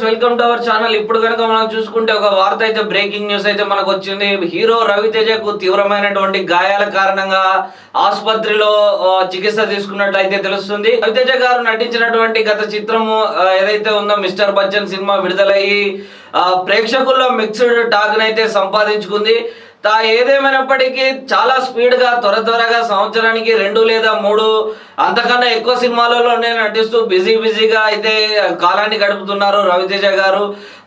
Viewers welcome to our channel ఇప్పుడు కనుక మనం చూసుకుంటే ఒక వార్త అయితే బ్రేకింగ్ న్యూస్ అయితే మనకు వచ్చింది హీరో రవితేజకు తీవ్రమైనటువంటి గాయాల కారణంగా ఆసుపత్రిలో చికిత్స తీసుకున్నట్లయితే తెలుస్తుంది. రవితేజ గారు నటించినటువంటి గత చిత్రము ఏదైతే ఉందో మిస్టర్ బచ్చన్ సినిమా విడుదలయ్యి ప్రేక్షకుల్లో మిక్స్డ్ టాక్ అయితే సంపాదించుకుంది. తా ఏదేమైనప్పటికీ చాలా స్పీడ్గా త్వర త్వరగా సంవత్సరానికి రెండు లేదా మూడు అంతకన్నా ఎక్కువ సినిమాలలో నేను నటిస్తూ బిజీ బిజీగా అయితే కాలాన్ని గడుపుతున్నారు రవితేజ గారు.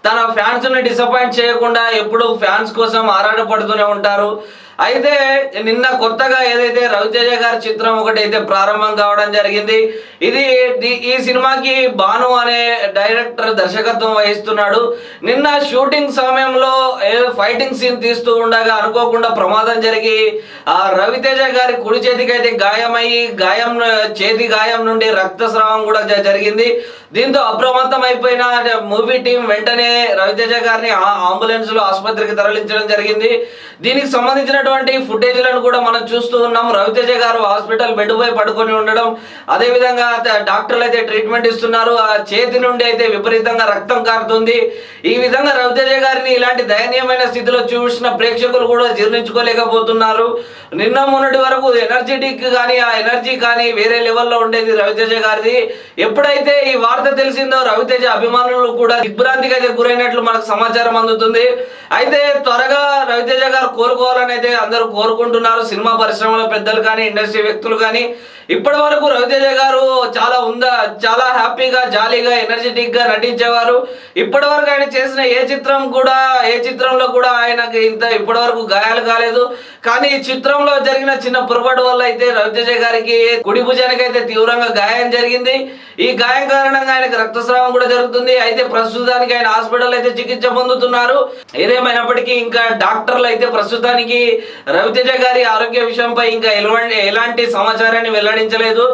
తన ఫ్యాన్స్ని డిసప్పాయింట్ చేయకుండా ఎప్పుడు ఫ్యాన్స్ కోసం ఆరాటపడుతూనే ఉంటారు. అయితే నిన్న కొత్తగా ఏదైతే రవితేజ గారి చిత్రం ఒకటి అయితే ప్రారంభం కావడం జరిగింది. ఇది ఈ సినిమాకి భాను అనే డైరెక్టర్ దర్శకత్వం వహిస్తున్నాడు. నిన్న షూటింగ్ సమయంలో ఏదో ఫైటింగ్ సీన్ తీస్తూ ఉండగా అనుకోకుండా ప్రమాదం జరిగి ఆ రవితేజ గారి కుడి చేతికి అయితే గాయమయ్యి గాయం చేతి గాయం నుండి రక్తస్రావం కూడా జరిగింది. దీంతో అప్రమత్తం అయిపోయిన మూవీ టీం వెంటనే రవితేజ గారిని ఆ- అంబులెన్స్లో ఆసుపత్రికి తరలించడం జరిగింది. దీనికి సంబంధించినటువంటి ఫుటేజ్లను కూడా మనం చూస్తూ ఉన్నాం. రవితేజ గారు హాస్పిటల్ బెడ్ పై పడుకొని ఉండడం అదే విధంగా డాక్టర్లు అయితే ట్రీట్మెంట్ ఇస్తున్నారు. ఆ చేతి నుండి అయితే విపరీతంగా రక్తం కారుతుంది. ఈ విధంగా రవితేజ గారిని ఇలాంటి దయనీయమైన స్థితిలో చూసిన ప్రేక్షకులు కూడా జీర్ణించుకోలేకపోతున్నారు. నిన్న మొన్నటి వరకు ఎనర్జెటిక్ కానీ ఆ ఎనర్జీ కానీ వేరే లెవెల్లో ఉండేది రవితేజ గారిది. ఎప్పుడైతే ఈ వార్త తెలిసిందో రవితేజ అభిమానులు కూడా దిగ్భ్రాంతికి అయితే గురైనట్లు మనకు సమాచారం అందుతుంది. అయితే త్వరగా రవితేజ గారు కోరుకోవాలని అయితే అందరూ కోరుకుంటున్నారు. సినిమా పరిశ్రమలో పెద్దలు కానీ ఇండస్ట్రీ వ్యక్తులు కానీ. ఇప్పటి వరకు రవితేజ గారు చాలా ఉందా చాలా హ్యాపీగా జాలీగా ఎనర్జెటిక్గా నటించేవారు. ఇప్పటి వరకు ఆయన చేసిన ఏ చిత్రం కూడా ఏ చిత్రంలో కూడా ఆయనకి ఇంత ఇప్పటి వరకు గాయాలు కాలేదు. కానీ ఈ చిత్రంలో జరిగిన చిన్న పొరపాటు వల్ల అయితే రవితేజ గారికి కుడి భుజానికి అయితే తీవ్రంగా గాయం జరిగింది. ఈ గాయం కారణంగా ఆయనకు రక్తస్రావం కూడా జరుగుతుంది. అయితే ప్రస్తుతానికి ఆయన హాస్పిటల్ అయితే చికిత్స పొందుతున్నారు. ఏదేమైనప్పటికీ ఇంకా డాక్టర్ డాక్టర్లు అయితే ప్రస్తుతానికి రవితేజ గారి ఆరోగ్య విషయంపై ఇంకా ఎలాంటి ఎలాంటి సమాచారాన్ని వెల్లడించలేదు.